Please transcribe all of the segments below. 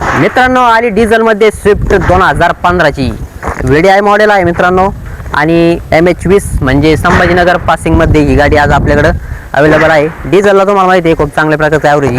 मित्रांनो आली डिझेलमध्ये स्विफ्ट दोन हजार पंधराची. व्ही आय मॉडेल आहे मित्रांनो. आणि एम एच वीस म्हणजे संभाजीनगर पासिंगमध्ये ही गाडी आज आपल्याकडं अवेलेबल आहे. डिझेलला तुम्हाला माहिती आहे खूप चांगल्या प्रकारचं ॲव्हरेज ही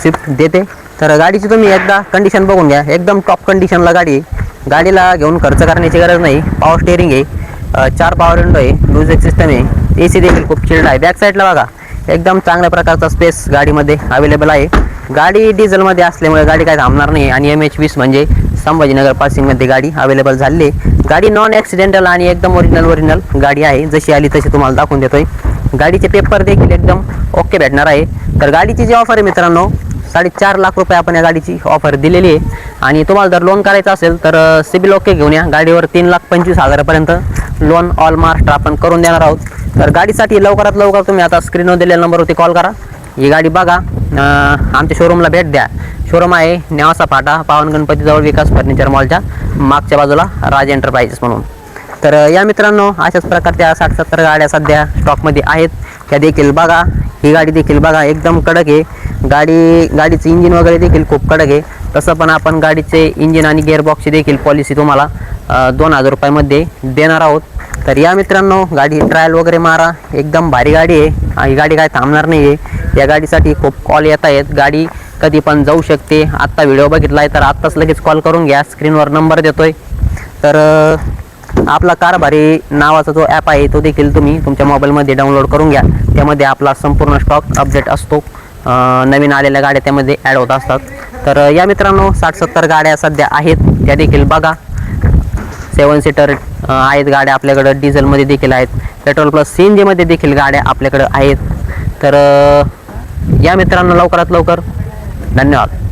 स्विफ्ट देते. तर गाडीची तुम्ही एकदा कंडिशन बघून घ्या. एकदम टॉप कंडिशनला गाडी आहे. गाडीला घेऊन खर्च करण्याची गरज नाही. पॉवर स्टेअरिंग आहे. चार पॉवर विंडो आहे. म्युझिक सिस्टम आहे. ए सी देखील खूप चिल्ड आहे. बॅक साईडला बघा. एकदम चांगल्या प्रकारचा स्पेस गाडीमध्ये अवेलेबल आहे. गाडी डिझेलमध्ये असल्यामुळे गाडी काय थांबणार नाही. आणि एम एच वीस म्हणजे संभाजीनगर पासिंगमध्ये गाडी अवेलेबल झाली आहे. गाडी नॉन ॲक्सिडेंटल आणि एकदम ओरिजिनल ओरिजिनल गाडी आहे. जशी आली तशी तुम्हाला दाखवून देतोय. गाडीचे पेपर देखील एकदम ओके भेटणार आहे. तर गाडीची जी ऑफर आहे मित्रांनो साडेचार लाख रुपये आपण या गाडीची ऑफर दिलेली आहे. आणि तुम्हाला जर लोन करायचं असेल तर सिबिल ओके घेऊन या. गाडीवर तीन लाख पंचवीस हजारापर्यंत लोन ऑल महाराष्ट्र आपण करून देणार आहोत. तर गाडीसाठी लवकरात लवकर तुम्ही आता स्क्रीनवर दिलेल्या नंबरवरती कॉल करा. ही गाडी बघा. आमच्या शोरूमला भेट द्या. शोरूम आहे नेवासा फाटा पावन गणपतीजवळ विकास फर्निचर मॉलच्या मागच्या बाजूला राज एंटरप्राइजेस म्हणून. तर या मित्रांनो अशाच प्रकारच्या साठ सत्तर गाड्या सध्या स्टॉकमध्ये आहेत. त्या देखील बघा. ही गाडी देखील बघा. एकदम कडक आहे. गाडी गाडीचं इंजिन वगैरे देखील खूप कडक आहे. तसं पण आपण गाडीचे इंजिन आणि गिअरबॉक्सची देखील पॉलिसी तुम्हाला दोन हजार रुपयामध्ये देणार आहोत. तर या मित्रांनो गाडी ट्रायल वगैरे मारा. एकदम भारी गाडी आहे. आणि ही गाडी काय थांबणार नाही आहे या गाडीसाठी खूप कॉल येत आहेत. गाडी कधी पण जाऊ शकते. आत्ता व्हिडिओ बघितला आहे तर आत्ताच लगेच कॉल करून घ्या. स्क्रीनवर नंबर देतोय. तर आपला कारभारी नावाचा जो ॲप आहे तो देखील तुम्ही तुमच्या मोबाईलमध्ये डाउनलोड करून घ्या. त्यामध्ये आपला संपूर्ण स्टॉक अपडेट असतो. नवीन आलेल्या गाड्या त्यामध्ये ॲड होत असतात. तर या मित्रांनो साठ सत्तर गाड्या सध्या आहेत. त्या देखील बघा. सेवन सीटर आहेत गाड्या आपल्याकडं. डिझेलमध्ये देखील आहेत. पेट्रोल प्लस सी एन जीमध्ये देखील गाड्या आपल्याकडं आहेत. तर या मित्रांनो लवकरात लवकर धन्यवाद.